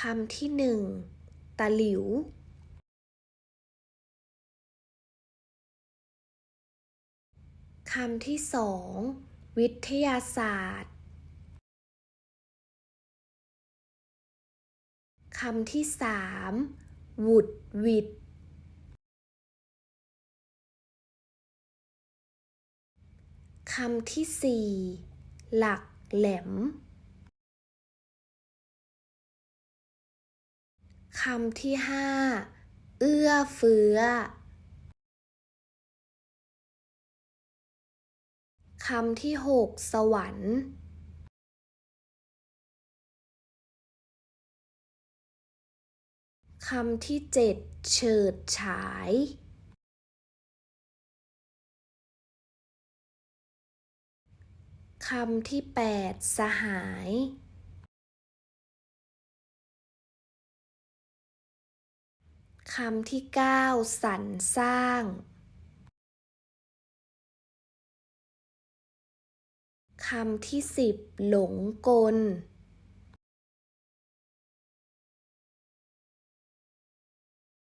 คำที่หนึ่งตะหลิว คำที่สองวิทยาศาสตร์ คำที่สามหวุดวิดคำที่สี่หลักแหลม คำที่ห้าเอื้อเฟื้อ คำที่หกสวรรค์ คำที่เจ็ดเฉิดฉาย คำที่แปดสหาย คำที่เก้าสรรสร้าง คำที่สิบหลงกล